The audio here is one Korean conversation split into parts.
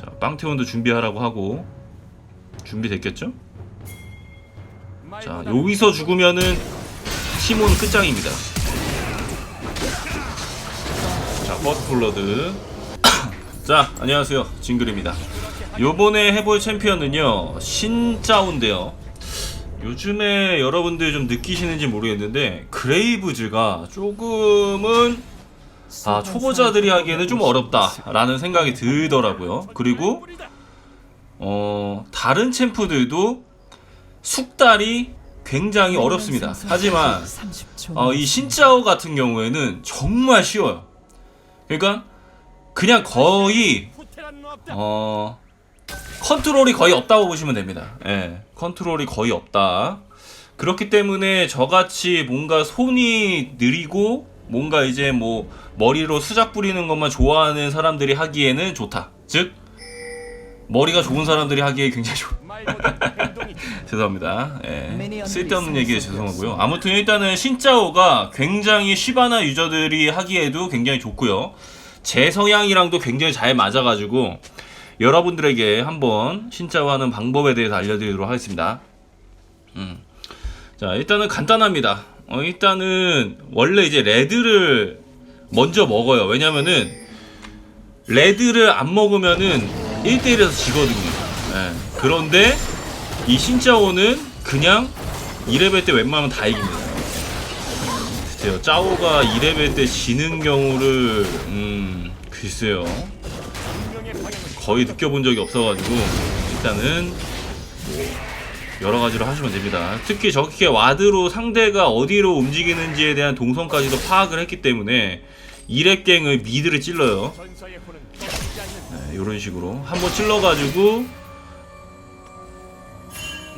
자, 빵태원도 준비하라고 하고 준비됐겠죠? 자, 여기서 죽으면은 티몬 끝장입니다. 자, 버스플러드. 자, 안녕하세요. 징글입니다. 요번에 해볼 챔피언은요, 신짜오인데요. 요즘에 여러분들 좀 느끼시는지 모르겠는데, 그레이브즈가 조금은 아, 초보자들이 하기에는 좀 어렵다라는 생각이 들더라고요. 그리고 어, 다른 챔프들도 숙달이 굉장히 어렵습니다. 하지만 어, 이 신짜오 같은 경우에는 정말 쉬워요. 그러니까 그냥 거의 어, 컨트롤이 거의 없다고 보시면 됩니다. 예, 컨트롤이 거의 없다. 그렇기 때문에 저같이 뭔가 손이 느리고 뭔가 이제 뭐 머리로 수작 부리는 것만 좋아하는 사람들이 하기에는 좋다. 즉 머리가 좋은 사람들이 하기에 굉장히 좋. 죄송합니다. 예. 쓸데없는 얘기에 죄송하고요. 아무튼 일단은 신짜오가 굉장히 시바나 유저들이 하기에도 굉장히 좋고요. 제 성향이랑도 굉장히 잘 맞아가지고 여러분들에게 한번 신짜오 하는 방법에 대해서 알려드리도록 하겠습니다. 음. 자, 일단은 간단합니다. 어, 일단은 원래 이제 레드를 먼저 먹어요. 왜냐면은 레드를 안 먹으면은 1대1에서 지거든요. 예. 그런데 이 신짜오는 그냥 2레벨 때 웬만하면 다 이깁니다. 글쎄요, 짜오가 2레벨 때 지는 경우를 음 글쎄요 거의 느껴본 적이 없어가지고 일단은 뭐 여러 가지로 하시면 됩니다. 특히 저렇게 와드로 상대가 어디로 움직이는지에 대한 동선까지도 파악을 했기 때문에 2렙갱을 미드를 찔러요. 네, 이런 식으로 한 번 찔러가지고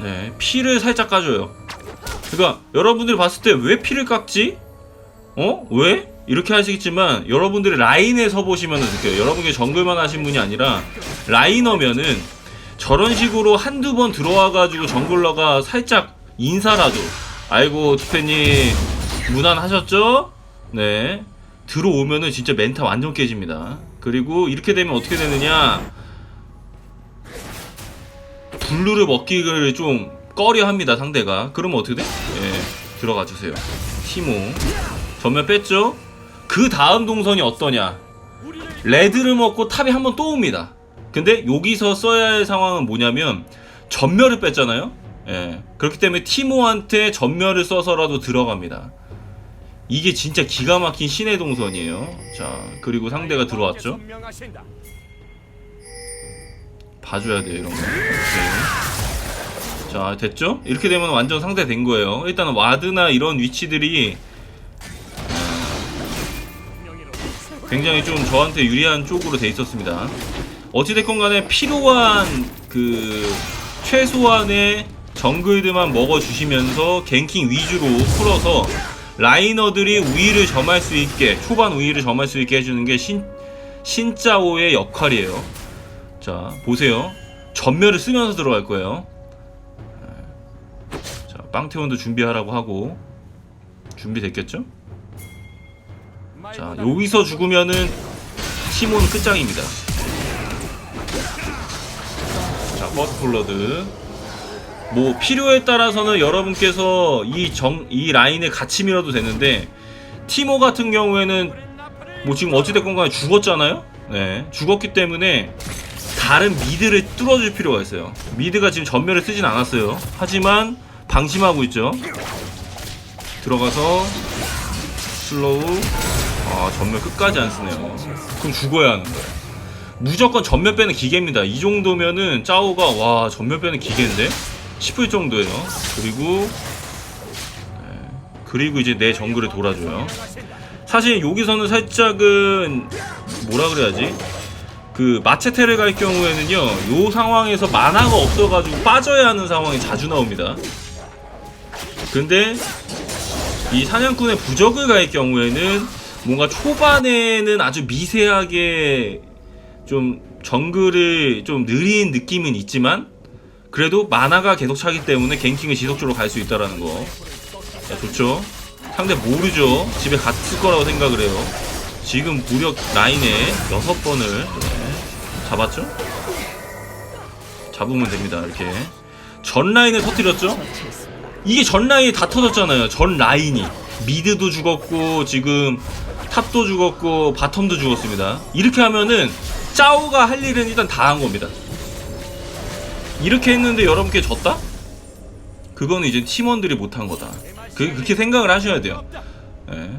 네 피를 살짝 까줘요. 그러니까 여러분들이 봤을 때 왜 피를 깎지? 어? 왜? 이렇게 하시겠지만 여러분들이 라인에 서 보시면 느껴요. 여러분이 정글만 하신 분이 아니라 라이너면은 저런 식으로 한두 번 들어와가지고 정글러가 살짝 인사라도 아이고 투페님 무난하셨죠? 네 들어오면은 진짜 멘탈 완전 깨집니다. 그리고 이렇게 되면 어떻게 되느냐 블루를 먹기를 좀 꺼려 합니다 상대가 그러면 어떻게 돼? 예 들어가 주세요 티모 전면 뺐죠? 그 다음 동선이 어떠냐 레드를 먹고 탑에 한번 또 옵니다 근데 여기서 써야 할 상황은 뭐냐면 전멸을 뺐잖아요 예 그렇기 때문에 티모한테 전멸을 써서라도 들어갑니다 이게 진짜 기가 막힌 신의 동선이에요 자 그리고 상대가 들어왔죠 봐줘야 돼요 이런 거. 오케이. 자 됐죠? 이렇게 되면 완전 상대 된 거예요. 일단은 와드나 이런 위치들이 어, 굉장히 좀 저한테 유리한 쪽으로 돼 있었습니다. 어찌됐건 간에 필요한 그 최소한의 정글들만 먹어주시면서 갱킹 위주로 풀어서 라이너들이 우위를 점할 수 있게 초반 우위를 점할 수 있게 해주는 게 신, 신짜오의 역할이에요. 자 보세요. 전멸을 쓰면서 들어갈 거예요. 자 빵태원도 준비하라고 하고. 준비됐겠죠? 자 여기서 죽으면은 티몬 끝장입니다 자 버스플러드 뭐 필요에 따라서는 여러분께서 이 정 이 라인에 같이 밀어도 되는데 티모 같은 경우에는 뭐 지금 어찌됐건 간에 죽었잖아요 네 죽었기 때문에 다른 미드를 뚫어줄 필요가 있어요. 미드가 지금 전멸을 쓰진 않았어요. 하지만 방심하고 있죠. 들어가서 슬로우 아 전멸 끝까지 안 쓰네요. 그럼 죽어야 하는 거예요. 무조건 전멸 빼는 기계입니다. 이 정도면은 짜오가 와 전멸 빼는 기계인데 싶을 정도예요. 그리고 네, 그리고 이제 내 정글을 돌아줘요. 사실 여기서는 살짝은 뭐라 그래야지? 그 마체테를 갈 경우에는요 요 상황에서 만화가 없어가지고 빠져야 하는 상황이 자주 나옵니다 근데 이 사냥꾼의 부적을 갈 경우에는 뭔가 초반에는 아주 미세하게 좀 정글을 좀 느린 느낌은 있지만 그래도 만화가 계속 차기 때문에 갱킹을 지속적으로 갈 수 있다라는 거 자, 좋죠 상대 모르죠 집에 갔을 거라고 생각을 해요 지금 무력 라인에 여섯 번을 네, 잡았죠? 잡으면 됩니다. 이렇게 전 라인을 터뜨렸죠. 이게 전 라인이 다 터졌잖아요. 전 라인이 미드도 죽었고 지금 탑도 죽었고 바텀도 죽었습니다. 이렇게 하면은 짜오가 할 일은 일단 다 한 겁니다. 이렇게 했는데 여러분께 졌다? 그거는 이제 팀원들이 못한 거다. 그, 그렇게 생각을 하셔야 돼요. 예.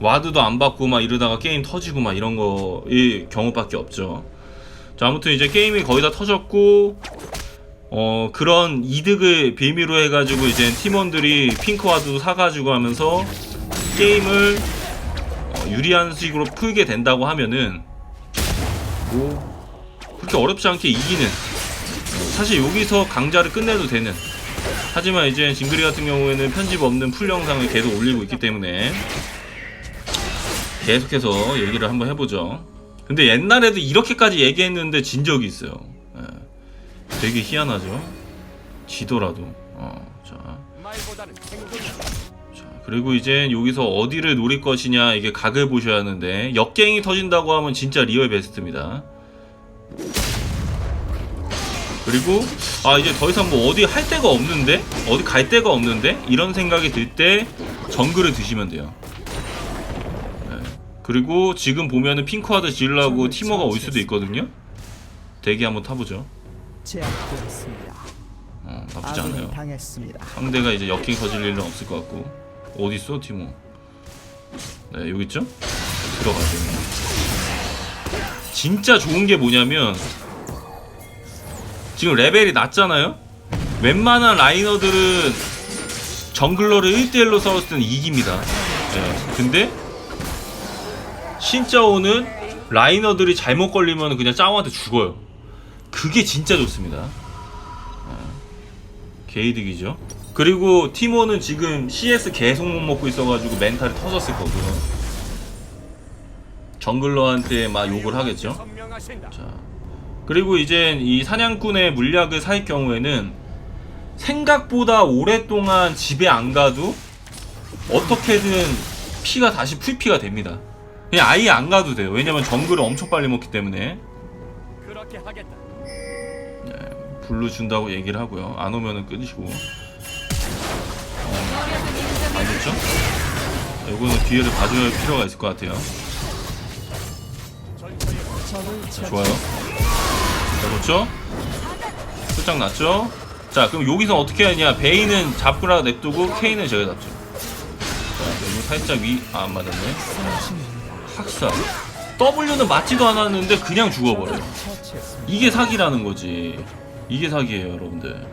와드도 안 받고 막 이러다가 게임 터지고 막 이런 거의 경우밖에 없죠. 자 아무튼 이제 게임이 거의 다 터졌고 어 그런 이득을 빌미로 해가지고 이제 팀원들이 핑크와드도 사가지고 하면서 게임을 어, 유리한 식으로 풀게 된다고 하면은 뭐 그렇게 어렵지 않게 이기는 사실 여기서 강자를 끝내도 되는 하지만 이제 징그리 같은 경우에는 편집 없는 풀 영상을 계속 올리고 있기 때문에 계속해서 얘기를 한번 해보죠. 근데 옛날에도 이렇게까지 얘기했는데 진 적이 있어요. 예. 되게 희한하죠. 지더라도. 어, 자. 그리고 이제 여기서 어디를 노릴 것이냐 이게 각을 보셔야 하는데 역갱이 터진다고 하면 진짜 리얼 베스트입니다. 그리고 아 이제 더 이상 뭐 어디 할 데가 없는데 어디 갈 데가 없는데 이런 생각이 들 때 정글을 드시면 돼요. 네. 그리고 지금 보면은 핑크와드 지으려고 티머가 올 수도 있거든요. 대기 한번 타보죠. 어, 나쁘지 않아요. 상대가 이제 역행 터질 일은 없을 것 같고 어디 있어 티모? 네 여기 있죠? 들어가죠. 진짜 좋은 게 뭐냐면 지금 레벨이 낮잖아요. 웬만한 라이너들은 정글러를 1대1로 싸웠을 때는 이깁니다. 네, 근데 신짜오는 라이너들이 잘못 걸리면 그냥 짜오한테 죽어요. 그게 진짜 좋습니다. 개이득이죠. 그리고 티모는 지금 CS 계속 못 먹고 있어가지고 멘탈이 터졌을 거고요. 정글러한테 막 욕을 하겠죠. 자, 그리고 이제 이 사냥꾼의 물약을 살 경우에는 생각보다 오랫동안 집에 안 가도 어떻게든 피가 다시 풀피가 됩니다. 그냥 아예 안 가도 돼요. 왜냐면 정글을 엄청 빨리 먹기 때문에 그렇게 하겠다. 블루 준다고 얘기를 하고요. 안 오면은 끊으시고. 됐죠? 이거는 봐줘야 할 필요가 있을 것 같아요. 처치. 좋아요. 자, 그렇죠? 살짝 났죠? 자, 그럼 여기서 어떻게 하냐? 베이는 잡으라 냅두고 케인은 제가 잡죠. 자, 그리고 살짝 위, 아, 안 맞았네. 학살. W는 맞지도 않았는데 그냥. 처치했습니다. 이게 사기라는 거지. 이게 사기예요, 여러분들.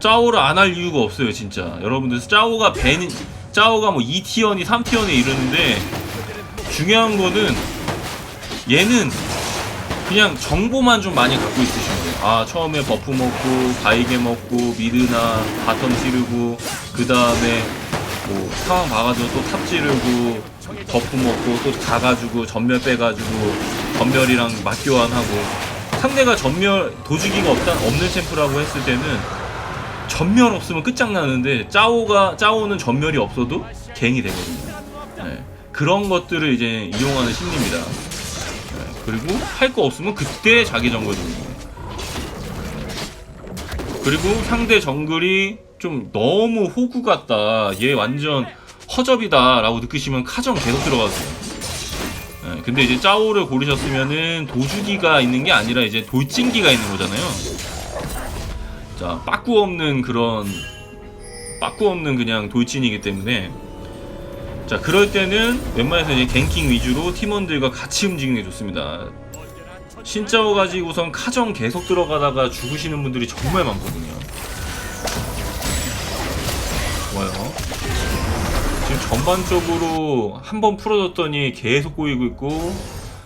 짜오를 안 할 이유가 없어요, 진짜. 여러분들 짜오가 벤 짜오가 뭐 2티어니 3티어니 이러는데 중요한 거는 얘는 그냥 정보만 좀 많이 갖고 있으시면 돼요. 아, 처음에 버프 먹고 바이게 먹고 미드나 바텀 찌르고 그 다음에 뭐 상황 봐가지고 또 탑 찌르고 버프 먹고 또 가가지고 전멸 빼가지고 전멸이랑 맞교환하고 상대가 전멸 도주기가 없다 없는 챔프라고 했을 때는 전멸 없으면 끝장나는데 짜오가 짜오는 전멸이 없어도 갱이 되거든요. 네, 그런 것들을 이제 이용하는 심리입니다. 네, 그리고 할 거 없으면 그때 자기 정글 돌리고 그리고 상대 정글이 좀 너무 호구 같다 얘 완전 허접이다 라고 느끼시면 카정 계속 들어가세요. 네, 근데 이제 짜오를 고르셨으면은 도주기가 있는 게 아니라 이제 돌진기가 있는 거잖아요 자 빠꾸 없는 그런 빠꾸 없는 그냥 돌진이기 때문에 자 그럴 때는 웬만해서 이제 갱킹 위주로 팀원들과 같이 움직이는 게 좋습니다 신짜오 가지고선 카정 계속 들어가다가 죽으시는 분들이 정말 많거든요. 좋아요. 지금 전반적으로 한 번 풀어줬더니 계속 꼬이고 있고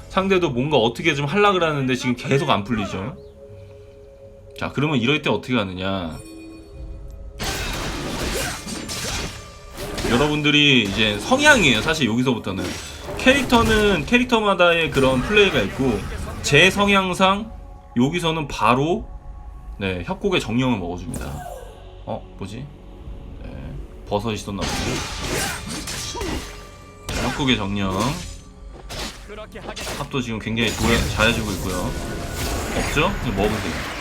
상대도 뭔가 어떻게 좀 하려고 하는데 지금 계속 안 풀리죠. 자 그러면 이럴 때 어떻게 하느냐 여러분들이 이제 성향이에요 사실 여기서부터는 캐릭터는 캐릭터마다의 그런 플레이가 있고 제 성향상 여기서는 바로 네 협곡의 정령을 먹어줍니다 어 뭐지 네, 버섯이 있었나 보네 네, 협곡의 정령. 탑도 지금 굉장히 좋아, 잘해주고 있고요 없죠? 그냥 먹으세요.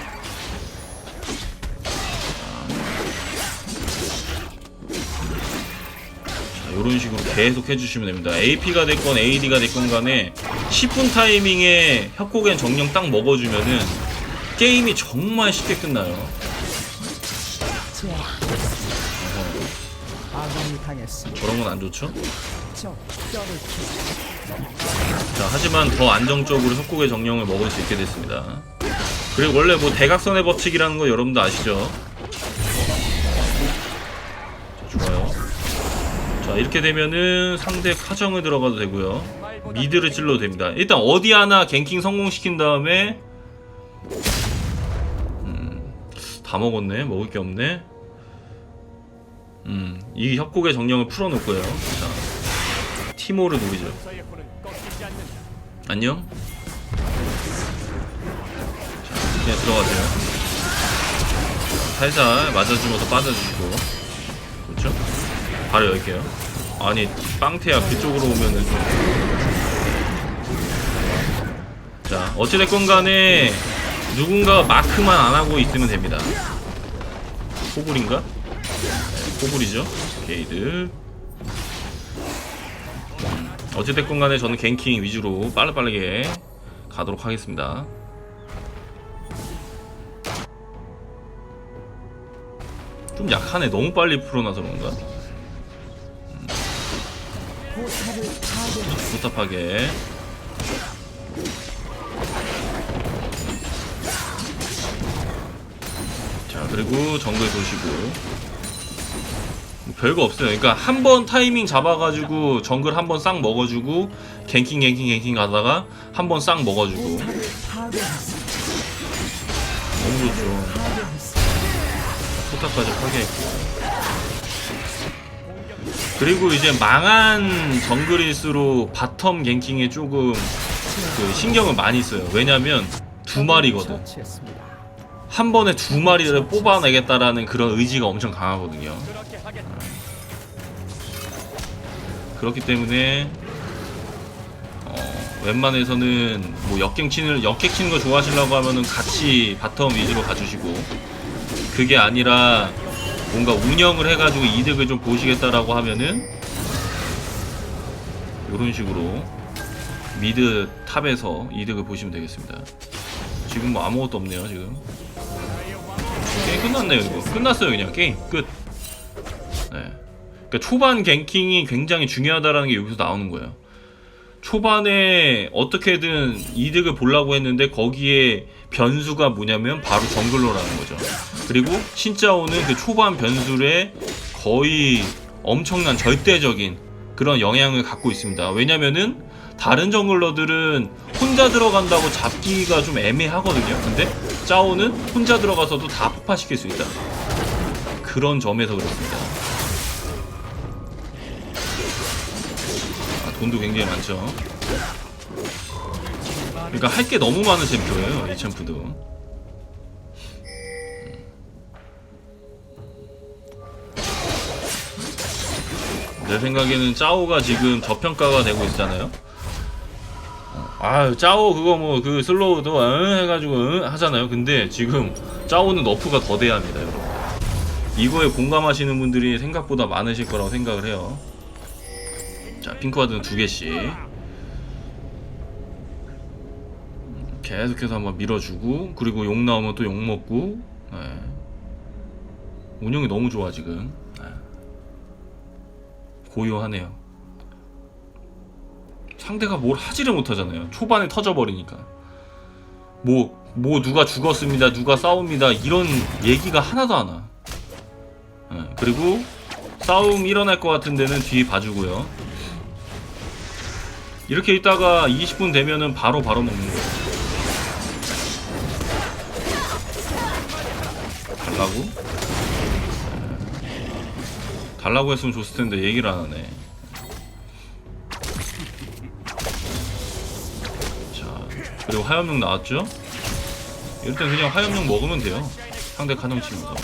이런 식으로 계속 해주시면 됩니다. AP가 됐건 AD가 됐건 간에 10분 타이밍에 협곡엔 정령 딱 먹어주면은 게임이 정말 쉽게 끝나요. 저런 건 안 좋죠? 자, 하지만 더 안정적으로 협곡의 정령을 먹을 수 있게 됐습니다. 그리고 원래 뭐 대각선의 법칙이라는 거 여러분도 아시죠? 자, 이렇게 되면은 상대 카정을 들어가도 되고요. 미드를 찔러도 됩니다. 일단 어디 하나 갱킹 성공시킨 다음에 음, 다 먹었네. 먹을 게 없네. 음, 이 협곡의 정령을 풀어놓고요. 자, 티모를 노리죠. 안녕. 자, 그냥 들어가세요. 살살 맞아주면서 빠져주시고. 바로 열게요. 아니, 빵태야 그쪽으로 오면은 좀. 자, 어찌됐건 간에 누군가 마크만 안 하고 있으면 됩니다. 포불인가? 네, 포불이죠. 게이드. 어찌됐건 간에 저는 갱킹 위주로 빠르빠르게 가도록 하겠습니다. 좀 약하네. 너무 빨리 풀어놔서 그런가? 포탑하게. 자, 그리고 정글 도시고. 뭐 별거 없어요. 그러니까 한 번 타이밍 잡아가지고 정글 한 번 싹 먹어주고 갱킹 갱킹 갱킹 가다가 한 번 싹 먹어주고. 너무 좋죠. 포탑까지 파괴했고 그리고 이제 망한 정글일수록 바텀 갱킹에 조금 그 신경을 많이 써요 왜냐면 두 마리거든. 한 번에 두 마리를 뽑아내겠다라는 그런 의지가 엄청 강하거든요. 그렇기 때문에 어, 웬만해서는 뭐 역갱 치는 역갱 치는 거 좋아하시려고 하면은 같이 바텀 위주로 가주시고 그게 아니라 뭔가 운영을 해가지고 이득을 좀 보시겠다라고 하면은 이런 식으로 미드 탑에서 이득을 보시면 되겠습니다. 지금 뭐 아무것도 없네요 지금. 게임 끝났네요 이거. 끝났어요 그냥 게임 끝. 네. 그러니까 초반 갱킹이 굉장히 중요하다라는 게 여기서 나오는 거예요. 초반에 어떻게든 이득을 보려고 했는데 거기에 변수가 뭐냐면 바로 정글러라는 거죠. 그리고 신짜오는 그 초반 변수에 거의 엄청난 절대적인 그런 영향을 갖고 있습니다. 왜냐면은 다른 정글러들은 혼자 들어간다고 잡기가 좀 애매하거든요. 근데 짜오는 혼자 들어가서도 다 폭파시킬 수 있다. 그런 점에서 그렇습니다. 돈도 굉장히 많죠. 그러니까 할 게 너무 많은 챔프예요, 이 챔프도. 내 생각에는 짜오가 지금 저평가가 되고 있잖아요. 아, 짜오 그거 뭐 그 슬로우도 응 해가지고 응 하잖아요. 근데 지금 짜오는 너프가 더 돼야 합니다, 여러분. 이거에 공감하시는 분들이 생각보다 많으실 거라고 생각을 해요. 자, 핑크와드는 두 개씩. 계속해서 한번 밀어주고, 그리고 욕 나오면 또 욕 먹고, 네. 운영이 너무 좋아, 지금. 네. 고요하네요. 상대가 뭘 하지를 못하잖아요. 초반에 터져버리니까. 뭐, 뭐, 누가 죽었습니다, 누가 싸웁니다, 이런 얘기가 하나도 안 와. 네, 그리고 싸움 일어날 것 같은 데는 뒤 봐주고요. 이렇게 있다가 20분 되면은 바로 바로 먹는 거예요. 달라고? 네. 달라고 했으면 좋을 텐데 얘기를 안 하네. 자, 그리고 화염용 나왔죠? 이럴 땐 그냥 화염용 먹으면 돼요. 상대 카정 치면서.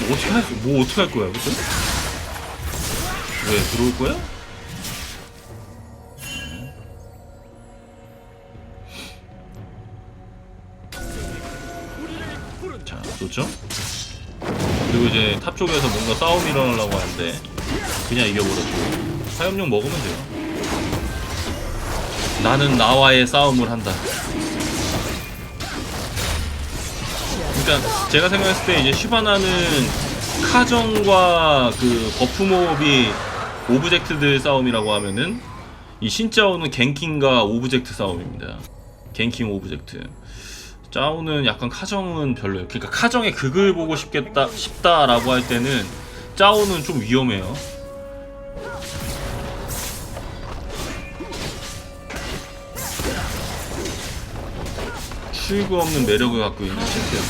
뭐 어떻게 할, 수- 뭐 어떻게 할 거야, 그죠? 왜 들어올 거야? 좋죠? 그리고 이제 탑 쪽에서 뭔가 싸움 일어나려고 하는데 그냥 이겨버렸고 화염용 먹으면 돼요 나는 나와의 싸움을 한다 그러니까 제가 생각했을 때 이제 시바나는 카정과 그 버프몹이 오브젝트들 싸움이라고 하면은 이 신짜오는 갱킹과 오브젝트 싸움입니다. 갱킹 오브젝트. 짜오는 약간 카정은 별로예요. 그러니까 카정의 극을 보고 싶겠다 싶다라고 할 때는 짜오는 좀 위험해요. 출구 없는 매력을 갖고 있는 챔피언.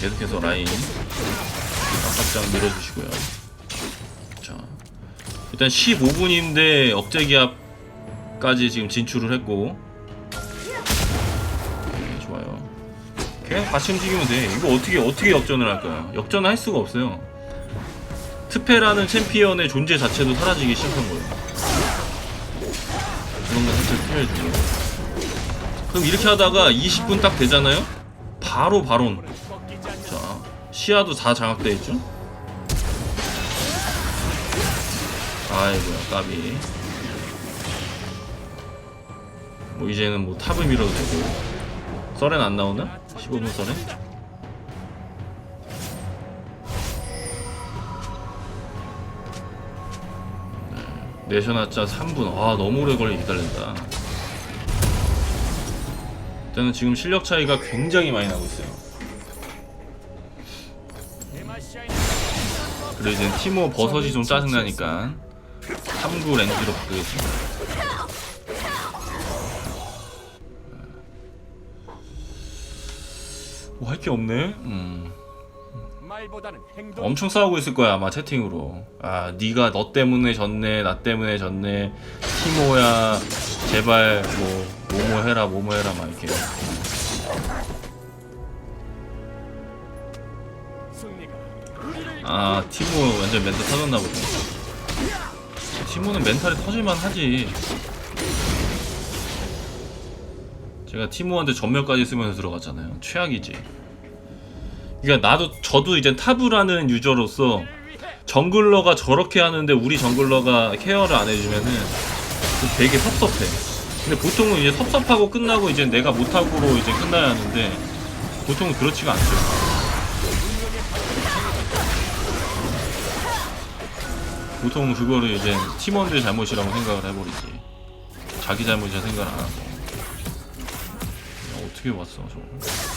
계속해서 라인 압박장 밀어주시고요. 자, 일단 15분인데 억제 기압까지 지금 진출을 했고, 그냥 같이 움직이면 돼. 이거 어떻게 어떻게 역전을 할까요? 역전을 할 수가 없어요. 트페라는 챔피언의 존재 자체도 사라지기 시작한 거예요. 그런 거 사실 필요해주고. 그럼 이렇게 하다가 20분 딱 되잖아요? 바로 바론. 자, 시야도 다 장악돼 있죠? 아이고야, 까비. 뭐 이제는 뭐 탑을 밀어도 되고. 썰엔 안 나오나? 15분 썰엔? 네, 내셔놨자 3분. 아, 너무 오래 걸리 기다린다. 일단은 지금 실력 차이가 굉장히 많이 나고 있어요. 그리고 이제 티모 버섯이 좀 짜증나니까 3구 렌즈로 바꾸겠습니다. 뭐 할 게 없네. 음. 엄청 싸우고 있을 거야 아마 채팅으로. 아 네가 너 때문에 졌네, 나 때문에 졌네. 티모야, 제발 뭐 뭐뭐 해라, 뭐뭐 해라 막 이렇게. 아 티모 완전 멘탈 터졌나 보네. 티모는 멘탈이 터질만 하지. 제가 티모한테 전멸까지 쓰면서 들어갔잖아요. 최악이지. 그러니까 나도 저도 이제 타브라는 유저로서 정글러가 저렇게 하는데 우리 정글러가 케어를 안 해주면은 좀 되게 섭섭해. 근데 보통은 이제 섭섭하고 끝나고 이제 내가 못하고로 이제 끝나야 하는데 보통은 그렇지가 않죠. 보통 그거를 이제 팀원들 잘못이라고 생각을 해버리지 자기 잘못이라 생각을 안 하고 야, 어떻게 왔어 저거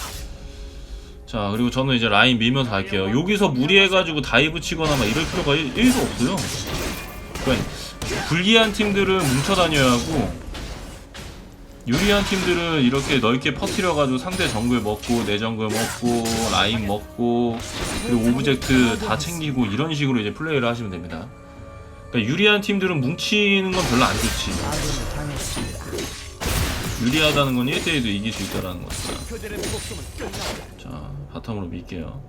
자 그리고 저는 이제 라인 밀면서 갈게요 여기서 무리해가지고 다이브 치거나 막 이럴 필요가 1, 1도 없고요 그러니까 불리한 팀들은 뭉쳐 다녀야 하고 유리한 팀들은 이렇게 넓게 퍼뜨려가지고 상대 정글 먹고 내 정글 먹고 라인 먹고 그리고 오브젝트 다 챙기고 이런 식으로 이제 플레이를 하시면 됩니다. 그러니까 유리한 팀들은 뭉치는 건 별로 안 좋지. 유리하다는 건 1대1도 이길 수 있다는 목숨은 끝났다. 자, 바텀으로 밀게요.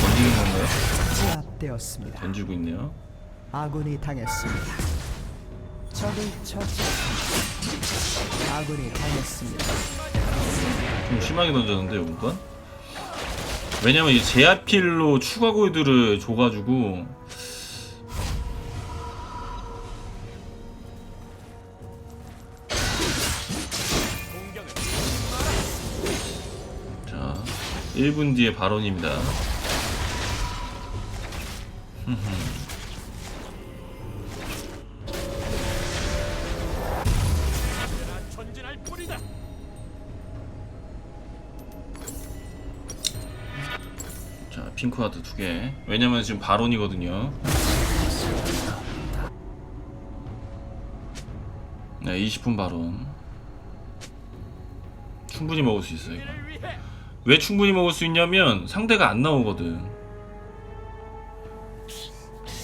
던지는 건가요? 제압되었습니다. 던지고 있네요. 아군이 당했습니다. 적을 처치했습니다. 아군이 당했습니다. 좀 심하게 던졌는데 이번 왜냐면 이 제아필로 추가 골드를 줘가지고 1분 뒤에 발언입니다. 언제나 전진할 뿐이다. 자 핑크 하드 두 개. 왜냐면 지금 발언이거든요. 네 20분 발언. 충분히 먹을 수 있어요 이거 왜 충분히 먹을 수 있냐면 상대가 안 나오거든.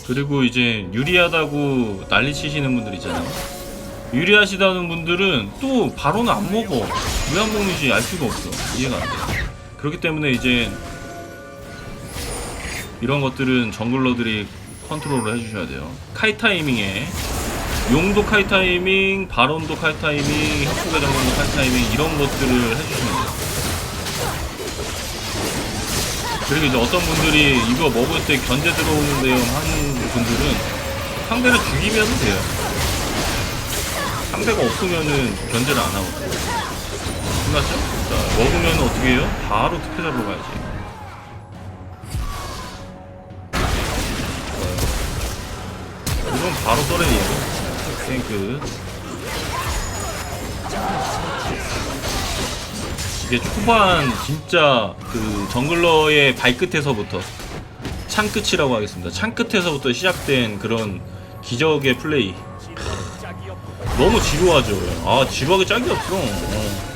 그리고 이제 유리하다고 난리 치시는 분들 있잖아요. 유리하시다는 분들은 또 바로는 안 먹어. 왜 안 먹는지 알 수가 없어. 이해가 안 돼. 그렇기 때문에 이제 이런 것들은 정글러들이 컨트롤을 해주셔야 돼요. 카이 타이밍에 용도 카이 타이밍, 바론도 카이 타이밍, 협곡의 정글도 카이 타이밍 이런 것들을 해주시면 돼요. 그리고 이제 어떤 분들이 이거 먹을 때 견제 들어오는데요 하는 분들은 상대를 죽이면 돼요. 상대가 없으면은 견제를 안 하거든요. 끝났죠? 자, 먹으면 어떻게 해요? 바로 투표 잡으러 가야지. 이건 바로. 게임 끝. 이게 초반 진짜 그 정글러의 발끝에서부터 창끝이라고 하겠습니다. 창끝에서부터 시작된 그런 기적의 플레이. 너무 지루하죠. 아 지루하게 짝이 없어. 어.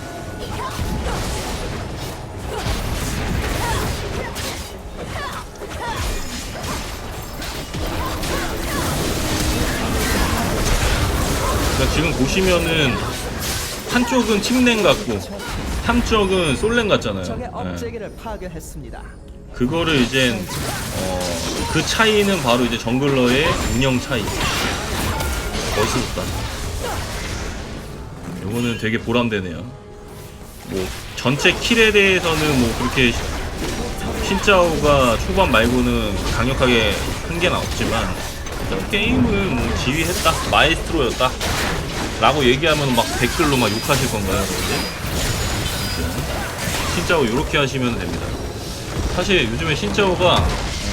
그러니까 지금 보시면은 한쪽은 팀랭 같고 한쪽은 솔랭 같잖아요. 적의 예. 업체계를 파괴했습니다. 그거를 이제 어, 그 차이는 바로 이제 정글러의 운영 차이. 멋있었다. 요거는 되게 보람되네요. 뭐 전체 킬에 대해서는 뭐 그렇게 신짜오가 초반 말고는 강력하게 큰게 없지만 일단 게임을 뭐 지휘했다, 마에스트로였다. 라고 얘기하면 막 댓글로 막 욕하실 건가요? 아무튼 신짜오 요렇게 하시면 됩니다. 사실 요즘에 신짜오가 어,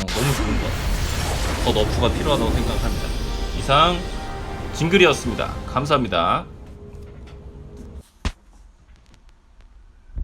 너무 좋은 것 같아요. 더 너프가 필요하다고 생각합니다. 이상 진글이었습니다. 감사합니다.